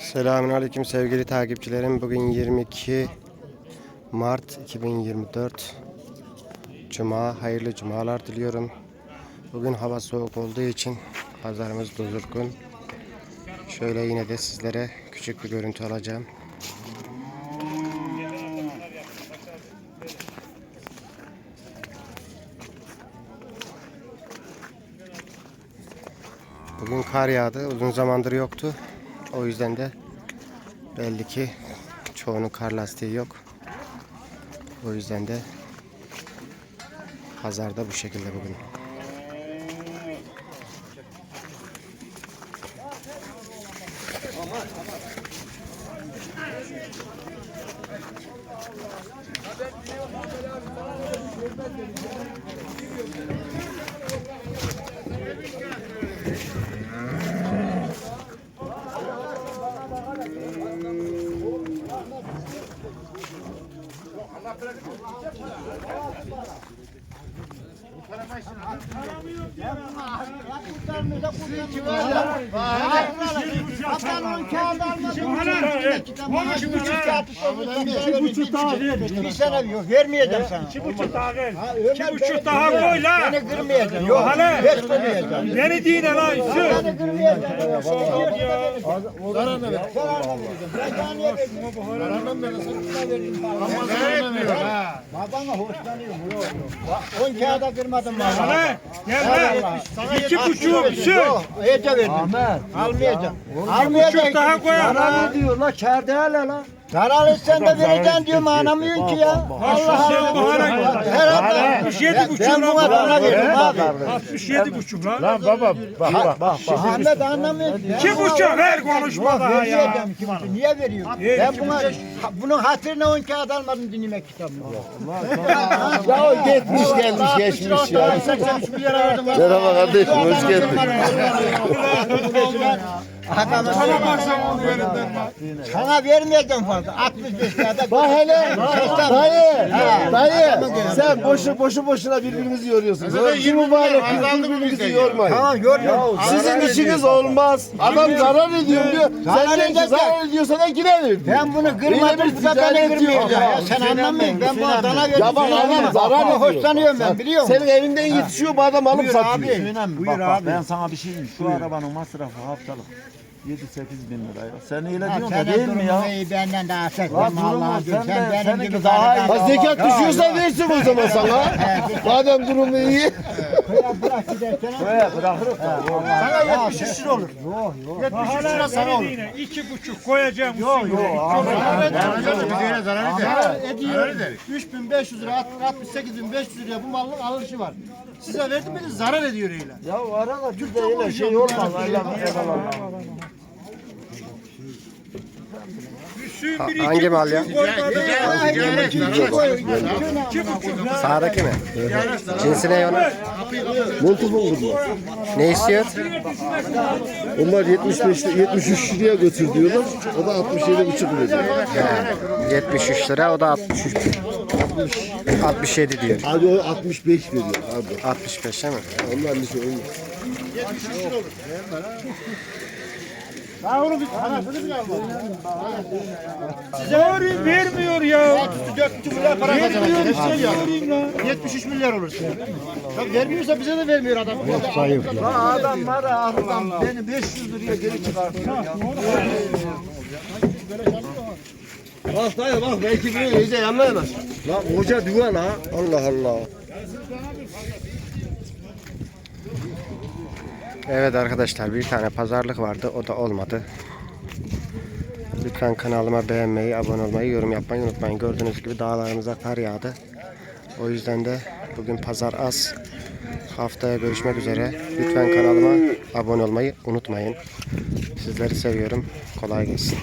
Selamünaleyküm sevgili takipçilerim. Bugün 22 Mart 2024 Cuma. Hayırlı cumalar diliyorum. Bugün hava soğuk olduğu için pazarımız dozurgun. Şöyle yine de sizlere küçük bir görüntü alacağım. Bugün kar yağdı. Uzun zamandır yoktu. O yüzden de belli ki çoğunun kar lastiği yok. O yüzden de pazarda bu şekilde bugün. Thank you. İki buçuk daha ver. Bir sene yok vermeyeceğim sana. İki buçuk daha ver. İki buçuk daha koy la. Beni kırmayacaksın. Yok Hala. hiç kırmayacaksın. Beni değil lan şu. Beni kırmayacaksın. Ya. Babana hoşlanıyorum. Yok yok. On kağıda kırmadım bana. Gel lan. İki buçuk şu. Yok. Ece verdim. Almayacağım. Buçuk Almayacağım. daha koy. Zarar diyor la kâr değerli la. Zarar etsen de vereceksin diyorum anlamıyorsun ki ya. Allah sen Allah. Herhalde. 67 buçuk Ben buna bana veririm abi. 67 buçuk lan. Lan baba bak bak bak. Ahmet anlamıyor ki. İki buçuk ver konuşma daha ya. bana. Niye veriyorsun? Ver, Ben buna, bunun hatırına on kağıt almadım dinlemek kitabını. Ya o gitmiş gelmiş geçmiş ya. 83 milyar verdim. Merhaba kardeşim hoş geldin. Sana baksam Sana vermeyeceğim fazla. 65 kağıda. Bak hele dayı dayı sen boşu boşu boşuna birbirinizi yoruyorsunuz. Şu mübarek biz birbirinizi yormayın. Tamam görmüyorum. Sizin işiniz olmaz. Adam zarar ediyor diyor. Sen diyorsun zarar ediyorsa da diyor. Ben bunu Öyle kırmadım. Bu da beni. Ya sen anlamıyorsun. Ben bu adana verdim. Ya bak adam zarar ediyor. hoşlanıyorum ben biliyor musun? Senin evinden yetişiyor bu adam alıp Buyur satıyor. abi. Buyur bak, bak, ben sana bir şey diyeyim. Şu arabanın masrafı haftalık 7-8 bin lira ya. Sen Ha, diyorsun da değil mi ya? iyi, benden daha sert. Lan Allah'ım durumu diyorum. sen Sen de- benim seninki gibi daha iyi. Ha zekat düşüyorsa versin o zaman sana. Madem durumu iyi. Bırak bırak giderken. Böyle bırakırız da. Sana 73 lira olur. Yok yok. Hala beni değil. İki buçuk koyacağım. Yok yok. Zarar ediyor. 3500 lira, 68500 liraya bu malın alışı var. Size verdim mi de zarar ediyor öyle. Ya arada bizde öyle şey olmaz. Üstün Hangi mal ya? Sağdaki mi? Cinsi ne onun? Multiple bunlar. Ne istiyor? Onlar 75 73 liraya götür diyorlar. O da 67 buçuk lira diyor. He, 73 lira o da 63. 67 diyor. Abi o 65 veriyor abi. 65 değil mi? Onlar bir şey olmaz. Daha onu bir parasını bile almadım. Doğru vermiyor ya. 4,5 milyar para kazanacak. Vermiyor. Ya. Lan. 73 milyar olur. Tabii vermiyorsa bize de vermiyor adam. Adam var ya adam beni 500 liraya geri çıkartıyor ya. Bak dayı bak belki böyle iyice yanına yanaş. Lan koca duvar ha. Allah Allah. Evet arkadaşlar bir tane pazarlık vardı o da olmadı. Lütfen kanalıma beğenmeyi, abone olmayı, yorum yapmayı unutmayın. Gördüğünüz gibi dağlarımıza kar yağdı. O yüzden de bugün pazar az. Haftaya görüşmek üzere. Lütfen kanalıma abone olmayı unutmayın. Sizleri seviyorum. Kolay gelsin.